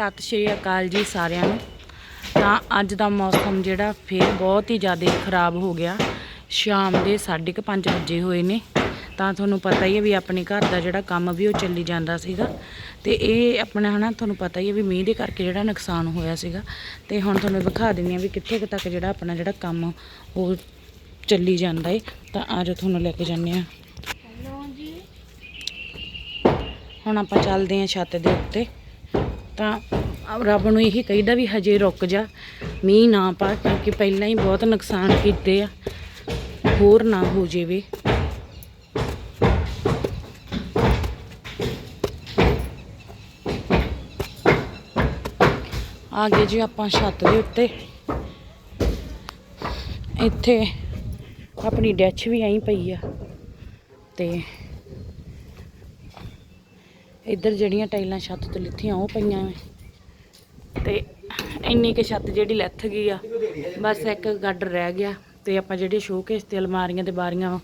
ਸਤਿ ਸ਼੍ਰੀ ਅਕਾਲ ਜੀ ਸਾਰਿਆਂ ਨੂੰ। ਤਾਂ ਅੱਜ ਦਾ ਮੌਸਮ ਜਿਹੜਾ ਫਿਰ ਬਹੁਤ ਹੀ ਜ਼ਿਆਦਾ ਖਰਾਬ ਹੋ ਗਿਆ। ਸ਼ਾਮ ਦੇ 5:30 ਵਜੇ ਹੋਏ ਨੇ। ਤਾਂ ਤੁਹਾਨੂੰ ਪਤਾ ਹੀ ਹੈ ਵੀ ਆਪਣੇ ਘਰ ਦਾ ਜਿਹੜਾ ਕੰਮ ਵੀ ਉਹ ਚੱਲੀ ਜਾਂਦਾ ਸੀਗਾ। ਤੇ ਇਹ ਆਪਣਾ ਹਨਾ ਤੁਹਾਨੂੰ ਪਤਾ ਹੀ ਹੈ ਵੀ ਮੀਂਹ ਦੇ ਕਰਕੇ ਜਿਹੜਾ ਨੁਕਸਾਨ ਹੋਇਆ ਸੀਗਾ। ਤੇ ਹੁਣ ਤੁਹਾਨੂੰ ਦਿਖਾ ਦਿੰਦੀ ਆ ਵੀ ਕਿੱਥੇ ਕੁ ਤੱਕ ਜਿਹੜਾ ਆਪਣਾ ਜਿਹੜਾ ਕੰਮ ਉਹ ਚੱਲੀ ਜਾਂਦਾ ਏ। ਤਾਂ ਆਜੋ ਤੁਹਾਨੂੰ ਲੈ ਕੇ ਜਾਂਦੇ ਆ ਹੁਣ ਆਪਾਂ ਚੱਲਦੇ ਹਾਂ ਛੱਤ ਦੇ ਉੱਤੇ। ਤਾਂ ਰੱਬ ਨੂੰ ਇਹੀ ਕਹੀਦਾ ਵੀ ਹਜੇ ਰੁਕ ਜਾ, ਮੀਂਹ ਨਾ ਪਾ ਕਿਉਂਕਿ ਪਹਿਲਾਂ ਹੀ ਬਹੁਤ ਨੁਕਸਾਨ ਕੀਤੇ ਆ, ਹੋਰ ਨਾ ਹੋ ਜਾਵੇ। ਆ ਗਏ ਜੀ ਆਪਾਂ ਛੱਤ ਦੇ ਉੱਤੇ। ਇੱਥੇ ਆਪਣੀ ਡੈਚ ਵੀ ਆਈ ਪਈ ਆ ਤੇ ਇੱਧਰ ਜਿਹੜੀਆਂ ਟਾਈਲਾਂ ਛੱਤ ਤੋਂ ਲਿੱਥੀਆਂ ਉਹ ਪਈਆਂ ਨੇ। ਤੇ ਇੰਨੀ ਕੁ ਛੱਤ ਜਿਹੜੀ ਲੱਥ ਗਈ ਆ, ਬਸ ਇੱਕ ਗੱਡ ਰਹਿ ਗਿਆ ਤੇ ਆਪਾਂ ਜਿਹੜੇ ਸ਼ੋਕੇਸ ਤੇ ਅਲਮਾਰੀਆਂ ਤੇ ਬਾਰੀਆਂ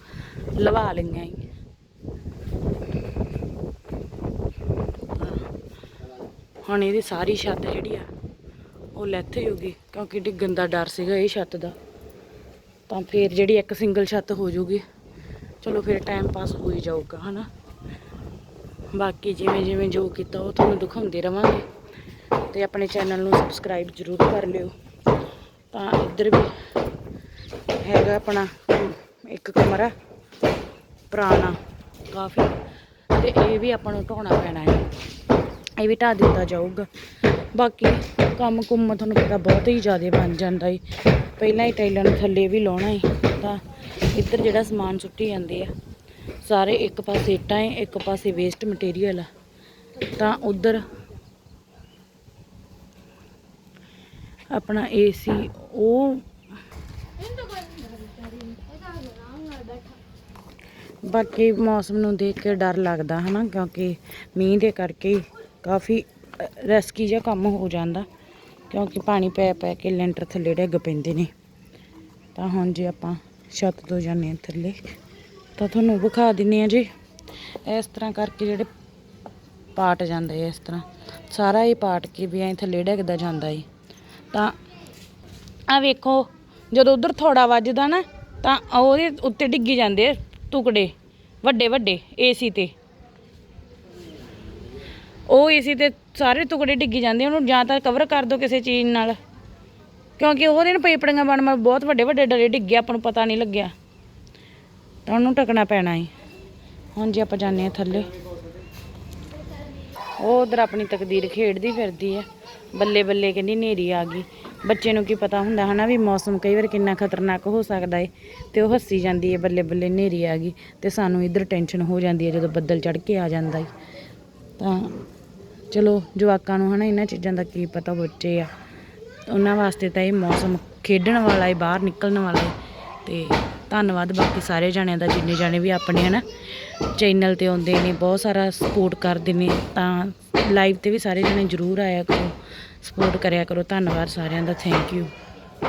ਲਵਾ ਲਈਆਂ ਈ। ਹੁਣ ਇਹਦੀ ਸਾਰੀ ਛੱਤ ਜਿਹੜੀ ਆ, ਉਹ ਲੱਥ ਜੂਗੀ ਕਿਉਂਕਿ ਡਿੱਗਣ ਦਾ ਡਰ ਸੀਗਾ ਇਹ ਛੱਤ ਦਾ। ਤਾਂ ਫਿਰ ਜਿਹੜੀ ਇੱਕ ਸਿੰਗਲ ਛੱਤ ਹੋ ਜੂਗੀ, ਚਲੋ ਫਿਰ ਟਾਈਮ ਪਾਸ ਹੋ ਹੀ ਜਾਊਗਾ, ਹਨਾ? ਬਾਕੀ ਜਿਵੇਂ ਜਿਵੇਂ ਜੋ ਕੀਤਾ ਉਹ ਤੁਹਾਨੂੰ ਦਿਖਾਉਂਦੇ ਰਵਾਂਗੇ। ਤੇ ਆਪਣੇ ਚੈਨਲ ਨੂੰ ਸਬਸਕ੍ਰਾਈਬ ਜ਼ਰੂਰ ਕਰ ਲਿਓ। ਤਾਂ ਇੱਧਰ ਵੀ ਹੈਗਾ ਆਪਣਾ ਇੱਕ ਕਮਰਾ, ਪੁਰਾਣਾ ਕਾਫੀ। ਤੇ ਇਹ ਵੀ ਆਪਾਂ ਨੂੰ ਢੋਣਾ ਪੈਣਾ ਹੈ। ਇਹ ਵੀ ਢਾ ਦਿੱਤਾ ਜਾਊਗਾ। ਬਾਕੀ ਕੰਮ ਕੁੰਮ ਤੁਹਾਨੂੰ ਪਤਾ ਬਹੁਤ ਹੀ ਜ਼ਿਆਦਾ ਬਣ ਜਾਂਦਾ ਹੈ ਪਹਿਲਾਂ ਹੀ ਟਾਈਲਾਂ ਨੂੰ ਥੱਲੇ ਵੀ ਲਾਉਣਾ ਏ। ਤਾਂ ਇੱਧਰ ਜਿਹੜਾ ਸਮਾਨ ਸੁੱਟੀ ਜਾਂਦੇ ਆ ਸਾਰੇ ਇੱਕ ਪਾਸੇ ਇੱਟਾਂ ਏ, ਇੱਕ ਪਾਸੇ ਵੇਸਟ ਮਟੀਰੀਅਲ ਆ। ਤਾਂ ਉਧਰ ਆਪਣਾ ਏਸੀ ਉਹ ਬਾਕੀ ਮੌਸਮ ਨੂੰ ਦੇਖ ਕੇ ਡਰ ਲੱਗਦਾ ਹਨਾ, ਕਿਉਂਕਿ ਮੀਂਹ ਦੇ ਕਰਕੇ ਕਾਫੀ ਰਿਸਕੀ ਜਿਹਾ ਕੰਮ ਹੋ ਜਾਂਦਾ, ਕਿਉਂਕਿ ਪਾਣੀ ਪੈ ਪੈ ਕੇ ਲੈਂਟਰ ਥੱਲੇ ਡਿੱਗ ਪੈਂਦੇ ਨੇ। ਤਾਂ ਹੁਣ ਜੇ ਆਪਾਂ ਛੱਤ ਤੋਂ ਜਾਂਦੇ ਹਾਂ ਥੱਲੇ ਤਾਂ ਤੁਹਾਨੂੰ ਵਿਖਾ ਦਿੰਨੇ ਆ ਜੀ। ਇਸ ਤਰ੍ਹਾਂ ਕਰਕੇ ਜਿਹੜੇ ਪਾਟ ਜਾਂਦੇ ਆ, ਇਸ ਤਰ੍ਹਾਂ। ਸਾਰਾ ਇਹ ਪਾਟ ਕੇ ਵੀ ਐਂ ਥੱਲੇ ਡਿੱਗਦਾ ਜਾਂਦਾ ਏ। ਤਾਂ ਆ ਵੇਖੋ, ਜਦੋਂ ਉਧਰ ਥੋੜਾ ਵੱਜਦਾ ਨਾ, ਤਾਂ ਉਹਦੇ ਉੱਤੇ ਡਿੱਗੀ ਜਾਂਦੇ ਆ ਟੁਕੜੇ, ਵੱਡੇ ਵੱਡੇ ਏਸੀ ਤੇ। ਉਹ ਏਸੀ ਤੇ ਸਾਰੇ ਟੁਕੜੇ ਡਿੱਗੀ ਜਾਂਦੇ ਉਹਨੂੰ ਜਾਂ ਤਾਂ ਕਵਰ ਕਰ ਦਿਓ ਕਿਸੇ ਚੀਜ਼ ਨਾਲ। ਕਿਉਂਕਿ ਉਹਦੇ ਨਾਲ ਪੇਪੜੀਆਂ ਬਣ ਬਣ ਬਹੁਤ ਵੱਡੇ ਵੱਡੇ ਡਲੇ ਡਿੱਗੇ ਆਪਾਂ ਨੂੰ ਪਤਾ ਨਹੀਂ ਲੱਗਿਆ। ਤਾਂ ਉਹਨੂੰ ਟਕਣਾ ਪੈਣਾ ਏ। ਹੁਣ ਜੇ ਆਪਾਂ ਜਾਂਦੇ ਆ ਥੱਲੇ। ਉਹ ਉਧਰ ਆਪਣੀ ਤਕਦੀਰ ਖੇਡਦੀ ਫਿਰਦੀ ਹੈ। ਬੱਲੇ ਬੱਲੇ ਕਹਿੰਦੀ ਨੇਰੀ ਆ ਗਈ। ਬੱਚੇ ਨੂੰ ਕੀ ਪਤਾ ਹੁੰਦਾ ਹਨਾ ਵੀ ਮੌਸਮ ਕਈ ਵਾਰ ਕਿੰਨਾ ਖਤਰਨਾਕ ਹੋ ਸਕਦਾ ਏ ਤੇ ਉਹ ਹੱਸੀ ਜਾਂਦੀ ਏ ਬੱਲੇ ਬੱਲੇ ਨੇਰੀ ਆ ਗਈ ਤੇ ਸਾਨੂੰ ਇੱਧਰ ਟੈਨਸ਼ਨ ਹੋ ਜਾਂਦੀ ਹੈ ਜਦੋਂ ਬੱਦਲ ਚੜ ਕੇ ਆ ਜਾਂਦਾ ਏ। ਤਾਂ ਚਲੋ ਜਵਾਕਾਂ ਨੂੰ ਹਨਾ ਇਹਨਾਂ ਚੀਜ਼ਾਂ ਦਾ ਕੀ ਪਤਾ ਬੱਚੇ ਆ। ਉਹਨਾਂ ਵਾਸਤੇ ਤਾਂ ਇਹ ਮੌਸਮ ਖੇਡਣ ਵਾਲਾ ਏ, ਬਾਹਰ ਨਿਕਲਣ ਵਾਲਾ ਏ ਤੇ ਧੰਨਵਾਦ ਬਾਕੀ ਸਾਰੇ ਜਾਣਿਆਂ ਦਾ, ਜਿੰਨੇ ਜਾਣੇ ਵੀ ਆਪਣੇ ਹਨਾ ਚੈਨਲ ਤੇ ਆਉਂਦੇ ਨੇ, ਬਹੁਤ ਸਾਰਾ ਸਪੋਰਟ ਕਰਦੇ ਨੇ, ਤਾਂ ਲਾਈਵ ਤੇ ਵੀ ਸਾਰੇ ਜਾਣੇ ਜਰੂਰ ਆਇਆ ਕਰੋ ਸਪੋਰਟ ਕਰਿਆ ਕਰੋ, ਧੰਨਵਾਦ ਸਾਰਿਆਂ ਦਾ ਥੈਂਕ ਯੂ